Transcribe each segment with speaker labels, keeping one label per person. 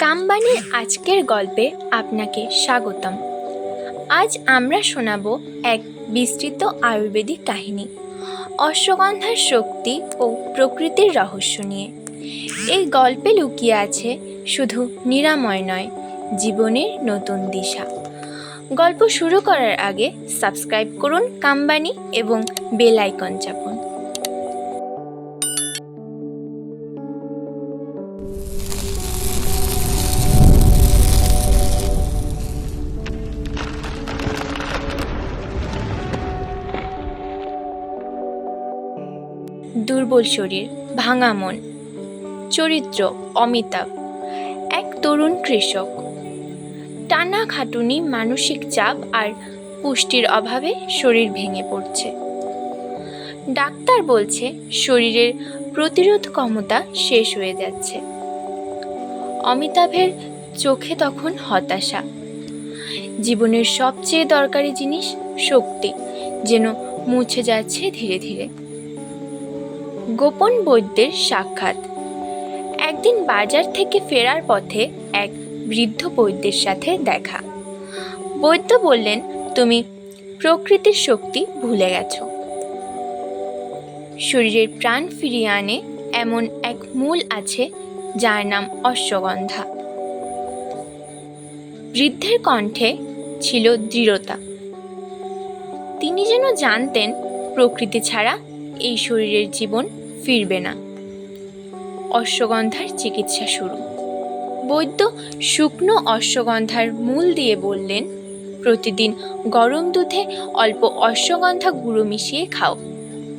Speaker 1: কামবানির আজকের গল্পে আপনাকে স্বাগতম। আজ আমরা শোনাব এক বিস্তৃত আয়ুর্বেদিক কাহিনী, অশ্বগন্ধার শক্তি ও প্রকৃতির রহস্য নিয়ে। এই গল্পে লুকিয়ে আছে শুধু নিরাময় নয়, জীবনের নতুন দিশা। গল্প শুরু করার আগে সাবস্ক্রাইব করুন কামবানি এবং বেল আইকন চাপুন। দুর্বল শরীর, ভাঙা মন, চরিত্র অমিতাভ, এক তরুণ কৃষক। টানা খাটুনি, মানসিক চাপ আর পুষ্টির অভাবে শরীর ভেঙে পড়ছে। ডাক্তার বলছে, শরীরের প্রতিরোধ ক্ষমতা শেষ হয়ে যাচ্ছে। অমিতাভের চোখে তখন হতাশা। জীবনের সবচেয়ে দরকারি জিনিস শক্তি, যেন মুছে যাচ্ছে ধীরে ধীরে। গোপন বৈদ্যের সাক্ষাৎ। একদিন বাজার থেকে ফেরার পথে এক বৃদ্ধ বৈদ্যের সাথে দেখা। বৈদ্য বললেন, তুমি প্রকৃতির শক্তি ভুলে গেছো। শরীরের প্রাণ ফিরিয়ে আনে এমন এক মূল আছে যার নাম অশ্বগন্ধা। বৃদ্ধের কণ্ঠে ছিল দৃঢ়তা। তিনি যেন জানতেন প্রকৃতি ছাড়া এই শরীরের জীবন ফিরবে না। অশ্বগন্ধার চিকিৎসা শুরু। বৈদ্য শুকনো অশ্বগন্ধার মূল দিয়ে বললেন, প্রতিদিন গরম দুধে অল্প অশ্বগন্ধা গুঁড়ো মিশিয়ে খাও।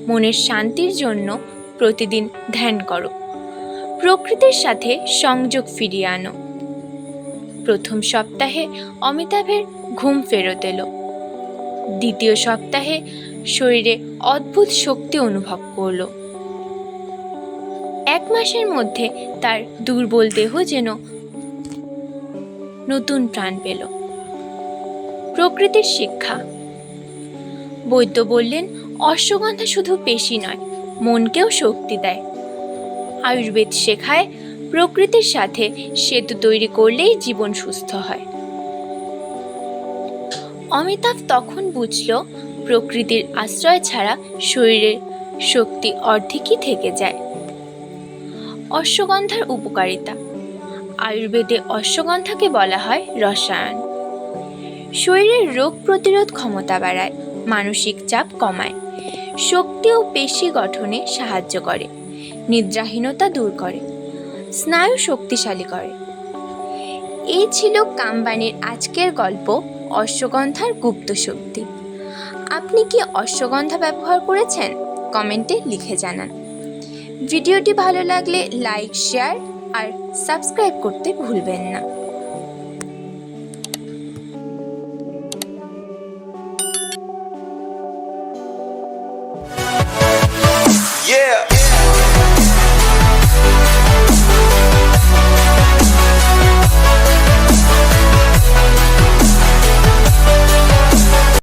Speaker 1: মনের শান্তির জন্য প্রতিদিন ধ্যান করো। প্রকৃতির সাথে সংযোগ ফিরিয়ে আনো। প্রথম সপ্তাহে অমিতাভের ঘুম ফেরত এলো। দ্বিতীয় সপ্তাহে শরীরে অদ্ভুত শক্তি অনুভব করল। এক মাসের মধ্যে তার দুর্বল দেহ যেন নতুন প্রাণ পেল। প্রকৃতির শিক্ষা। বৈদ্য বললেন, অশ্বগন্ধা শুধু পেশি নয়, মনকেও শক্তি দেয়। আয়ুর্বেদ শেখায়, প্রকৃতির সাথে সেতু তৈরি করলেই জীবন সুস্থ হয়। অমিতাভ তখন বুঝল প্রকৃতির আশ্রয় ছাড়া শরীরের শক্তি অর্ধেকই থেকে যায়। অশ্বগন্ধার উপকারিতা। আয়ুর্বেদে অশ্বগন্ধাকে বলা হয় রসায়ন। শরীরের রোগ প্রতিরোধ ক্ষমতা বাড়ায়, মানসিক চাপ কমায়, শক্তি ও পেশি গঠনে সাহায্য করে, নিদ্রাহীনতা দূর করে, স্নায়ু শক্তিশালী করে। এই ছিল কাম্বানির আজকের গল্প অশ্বগন্ধার গুপ্ত শক্তি। আপনি কি অশ্বগন্ধা ব্যবহার করেছেন? কমেন্টে লিখে জানান। ভিডিওটি ভালো লাগলে লাইক, শেয়ার আর সাবস্ক্রাইব করতে ভুলবেন না। Yeah.